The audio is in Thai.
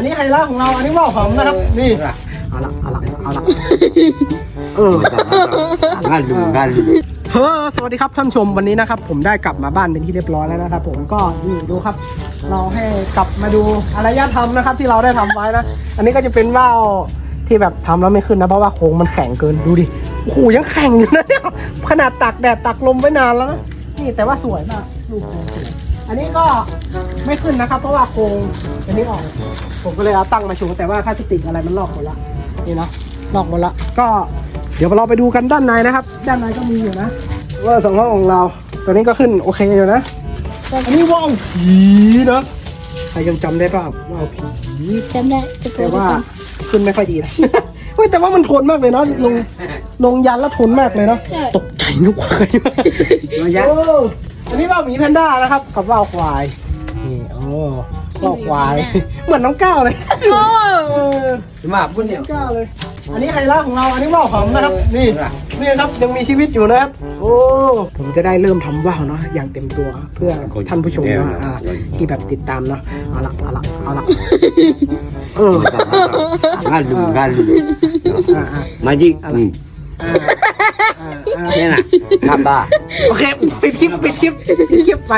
อันนี้ไฮไลท์ของเรา อันนี้ว่าวหอมนะครับ นี่ เอาละเอาละเอาละเออ Galu, galu. เฮ้อสวัสดีครับท่านผู้ชมวันนี้นะครับ ผมได้กลับมาบ้านเป็นที่เรียบร้อยแล้วนะครับ ผมก็นี่ดูครับ เราให้กลับมาดูอารยธรรมนะครับ ที่เราได้ทำไว้นะ อันนี้ก็จะเป็นว่าวที่แบบทำแล้วไม่ขึ้นนะเพราะว่าโครงมันแข็งเกินดูดิโอ้โหยังแข็งอยู่นะเนี่ยขนาดตักแดดตักลมไว้นานแล้วนะนี่แต่ว่าสวยมากรูโครงสวย อันนี้ก็ไม่ขึ้นนะครับ เพราะว่าโครงอันนี้ออก ผมก็เลยเอาตั้งมาชูแต่ว่าพลาสติกอะไรมันลอกหมดละนี่นะลอกหมดละก็เดี๋ยวเราไปดูกันด้านในนะครับ ด้านในก็มีอยู่นะว่าสองห้องของเราตัวนี้ก็ขึ้นโอเคอยู่นะอันนี้ว่าวผีนะใครยังจำได้เปล่าว่าวผีจำได้จะแต่ว่าขึ้นไม่ค่อยดีนะเฮ้ยแต่ว่ามันทนมากเลยเนาะลงลงยันแล้วทนมากเลยเนาะใช่ ตกใจนึกว่าใครมา ระยะโอ้อันนี้ว่าวหมีแพนด้านะครับกับว่าวควาย นี่โอ้ว่าวควาย เหมือนน้องก้าวเลยโอ้เออ Ma, pun น้องก้าวเลย อันนี้ไฮไลท์ของเรา อันนี้ว่าวหอมนะครับ นี่ นี่ครับยังมีชีวิตอยู่นะครับ โอ้ ผมจะได้เริ่มทำว่าวเนาะอย่างเต็มตัวเพื่อท่านผู้ชมนะอ่าที่แบบติดตามเนาะ เอาละเอาละเอาละเออ galu, galu. อ่าอ่า Majik. อะไร Hmm. อ่าอ่าอ่า Ni nak. Gambar. โอเค ปิดคลิป ปิดคลิป ปิดคลิปไป